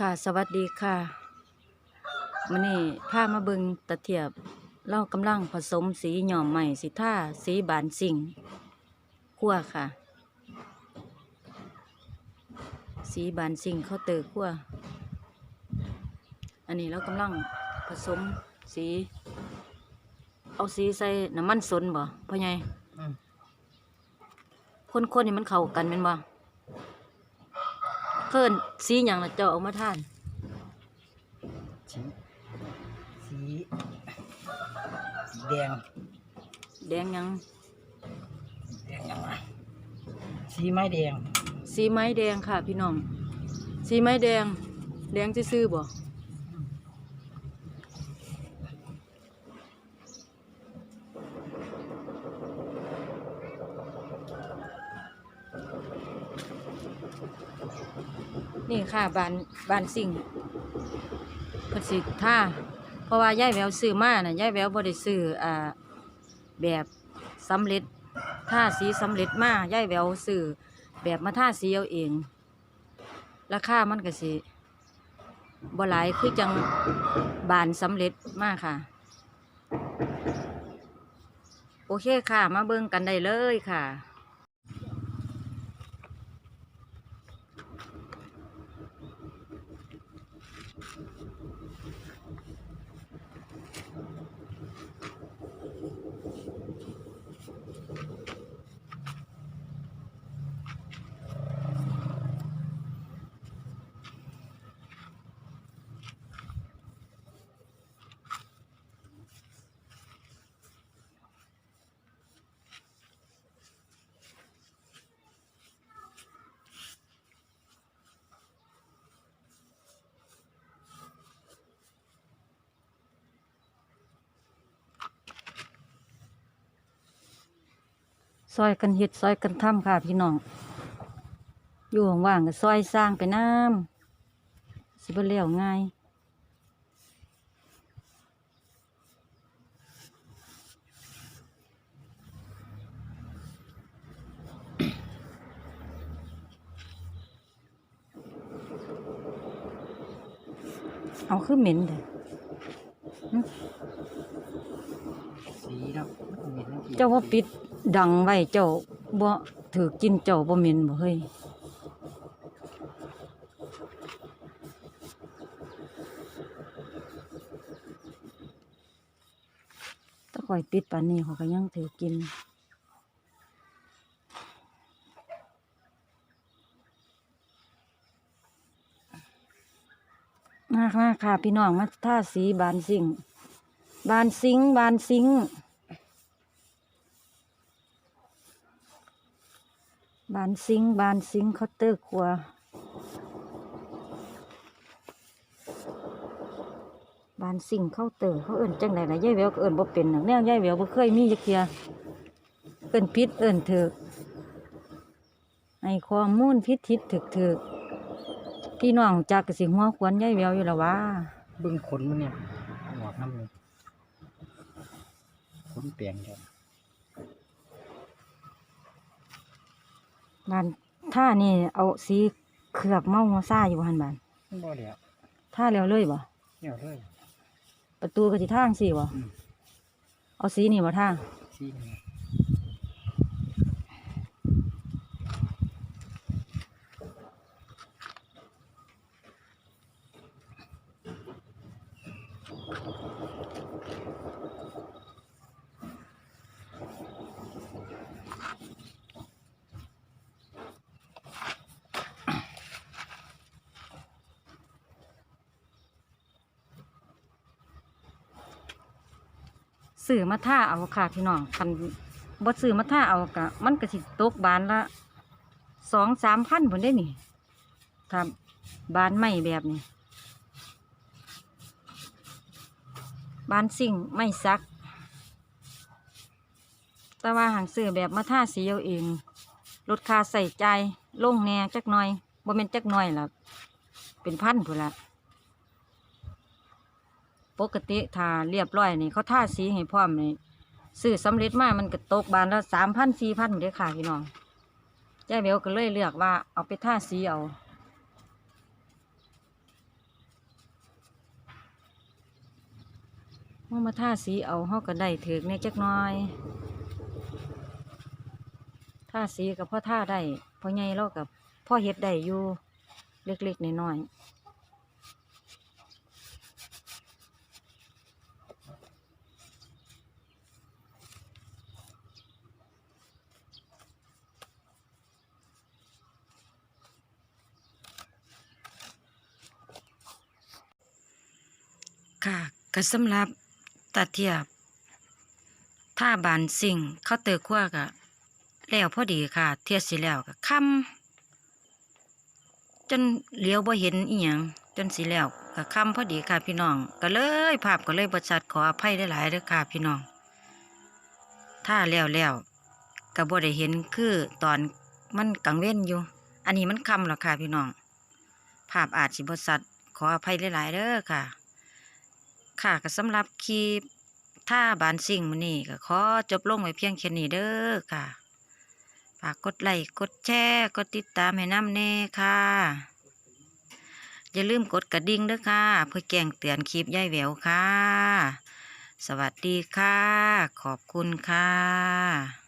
ค่ะ สวัสดีค่ะมื้อนี้พามาเบิ่งตะเทียบเรากำลังผสมสีหย่อมใหม่สีท่าสีบานสิ่งคั่วค่ะ สีบานสิ่งเคาน์เตอร์คั่วอันนี้เรากำลังผสมสี เอาสีใส่น้ำมันสนบ่พ่อใหญ่อืมคนๆนี่มันเข้ากันแม่นบ่ เพิ่นสีหยังล่ะเจ้าเอามาทาน สีสีสีแดงแดงหยัง แดงยังไงสีไม้แดง สีไม้แดงค่ะพี่น้อง สีไม้แดง แดงซื่อๆบ่ นี่ค่ะบานบานสิ่งเพนสิท่าเพราะว่ายายแววซื้อมาน่ะยายแววบ่ได้ซื้ออ่าแบบสำเร็จท่าสีสำเร็จมายายแววซื้อแบบมาท่าสีเอาเอง ราคามันก็สิบ่หลายคือจังบานสำเร็จมากค่ะโอเคค่ะ มาเบิ่งกันได้เลยค่ะ ซอยกันเฮ็ดซอยกันทำค่ะพี่น้อง อยู่ว่างๆก็ซอยสร้างไปน้ำสิบ่เลี้ยวง่ายเอาคือเหม็นเลยสีเนาะมันก็เหม็นทั้งสีเจ้าว่าปิด ดังไว้เจ้าบ่ถือกินเจ้าบ่เหม็นบ่เฮ้ยถ้าคอยปิดปานนี้เขาก็ยังถือกินมาค่ะค่ะพี่น้องมาท่าสีบานสิงบานสิงบานสิง บานซิงบานซิงเคาน์เตอร์ครัว บานซิงเคาน์เตอร์เขาเอิ้นจังไดล่ะย่ายแววก็เอิ้นบ่เป็นน่ะแนวย่ายแววบ่เคยมีจักเทียเอิ้นผิดเอิ้นถูกให้ข้อมูลผิดผิดถูกถูกพี่น้องจักกสิหัวขวนย่ายแววอยู่แล้วว่าเบิ้งขนมันเนี่ยหวกน้ำเลยขนเปลี่ยนกัน บานท่านี่เอาสีเคลือบเมาหัวซ่าอยู่บ่หั่นบานมันบ่เดียวท่าแล้วเลยบ่เนี่ยเลย ประตูก็สิทางสิบ่อืม เอาสีนี่บ่ทางสีนี่ ซื้อมาท่าเอาค่ะพี่น้องคันบ่ซื้อมาท่าเอากะมันก็สิตกบานละสองสามพันผลได้นี่ครับบานไม่แบบนี้ บานสิ่งไม่ซัก แต่ว่าหางซื้อแบบมาท่าสีเอาเองลดค่าใส่ใจายลงแน่จักหน่อยบ่แม่นจักหน่อยล่ะเป็นพันพุ่นละ ปกติทาเรียบร้อยนี่เขาทาสีให้พร้อมนี่ซื้อสำเร็จมามันก็ตกบานแล้วสามพันสี่พันหมดเลยค่ะพี่น้องยายเบลก็เลยเลือกว่าเอาไปทาสีเอาเมื่อมาทาสีเอาเขาก็ได้ถือเนี้ยจักน้อยทาสีกับพ่อทาได้พ่อใหญ่เรากับพ่อเห็ดได้อยู่เล็กๆน้อยๆ ค่ะก็สำหรับตาเทียบท่าบานสิ่งเข้าเตอขั้วกะแล้วพอดีค่ะ เทียสิแล้วก็ค่ำจนเลี้ยวบ่เห็นอีหยังจนสิแล้วก็ค่ำพอดีค่ะพี่น้อง ก็เลยภาพก็เลยบ่ชัดขออภัยหลายเด้อค่ะพี่น้อง ถ้าแล้วแล้วก็บ่ได้เห็นคือตอนมันกลางเว้นอยู่ อันนี้มันคำแล้วค่ะพี่น้อง ภาพอาจสิบ่ชัดขออภัยหลาย ๆเด้อค่ะ ค่ะก็สำหรับคลิปท่าบานสิ่งมื้อนี้ก็ขอจบลงไว้เพียงแค่นี้เด้อค่ะฝากกดไลค์กดแชร์กดติดตามให้น้ำแน่ค่ะ อย่าลืมกดกระดิ่งด้วยค่ะ เพื่อแจ้งเตือนคลิปย่ายแหววค่ะ สวัสดีค่ะ ขอบคุณค่ะ